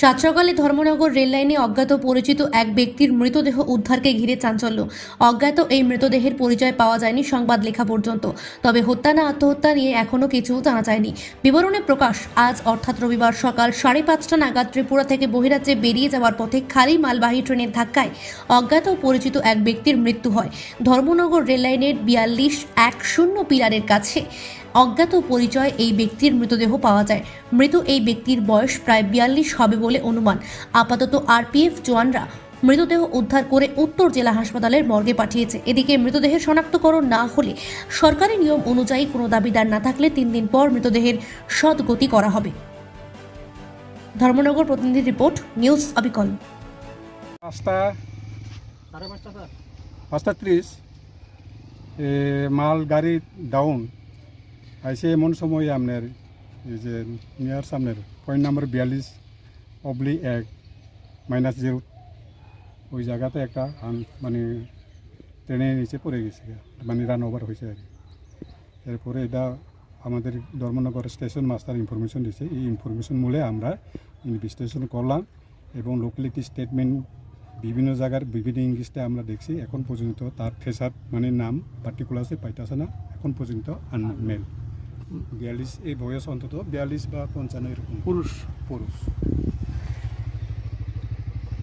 সাত সকালে ধর্মনগর রেললাইনে অজ্ঞাত পরিচিত এক ব্যক্তির মৃতদেহ উদ্ধারকে ঘিরে চাঞ্চল্য। অজ্ঞাত এই মৃতদেহের পরিচয় পাওয়া যায়নি সংবাদ লেখা পর্যন্ত। তবে হত্যা না, আত্মহত্যা নিয়ে এখনও কিছু জানা যায়নি। বিবরণে প্রকাশ, আজ অর্থাৎ রবিবার সকাল সাড়ে পাঁচটা নাগাদ ত্রিপুরা থেকে বহিরাজ্যে বেরিয়ে যাওয়ার পথে খালি মালবাহী ট্রেনের ধাক্কায় অজ্ঞাত পরিচিত এক ব্যক্তির মৃত্যু হয়। ধর্মনগর রেললাইনের বিয়াল্লিশ এক শূন্য পিলারের কাছে। অজ্ঞাত পরিচয় এই ব্যক্তির মৃতদেহ পাওয়া যায়। মৃত এই ব্যক্তির বয়স প্রায় বিয়াল্লিশ হবে বলে অনুমান। আপাতত আরপিএফ জওয়ানরা মৃতদেহ উদ্ধার করে উত্তর জেলা হাসপাতালের মর্গে পাঠিয়েছে। এদিকে মৃতদেহের শনাক্তকরণ না হলে সরকারি নিয়ম অনুযায়ী কোনো দাবিদার না থাকলে তিন দিন পর মৃতদেহের সদ্গতি করা হবে। ধর্মনগর প্রতিনিধি রিপোর্ট, নিউজ অবিকল। পাঁচটা পাঁচটা ত্রিশ মাল গাড়ি ডাউন আইসে এমন সময় আপনার, এই যে নিয়ার সামনের পয়েন্ট নাম্বার বিয়াল্লিশ অবলি এক মাইনাস জিরো ওই জায়গাতে একটা মানে ট্রেনের নিচে পড়ে গেছে মানে রান ওভার হয়েছে আর। এরপরে এটা আমাদের ধর্মনগর স্টেশন মাস্টার ইনফরমেশন দিয়েছে এই ইনফরমেশন মূলে আমরা ইনভেস্টিগেশন করলাম এবং লোকালিটি স্টেটমেন্ট বিভিন্ন জায়গার, বিভিন্ন ইংলিশে আমরা দেখছি। এখন পর্যন্ত তার ফেসার মানে নাম পার্টিকুলারসে পাইতেছে না। এখন পর্যন্ত আনমেল বিয়াল্লিশ এই বয়স অন্তত বিয়াল্লিশ বা পঞ্চান্ন এরকম। পুরুষ। পুরুষ।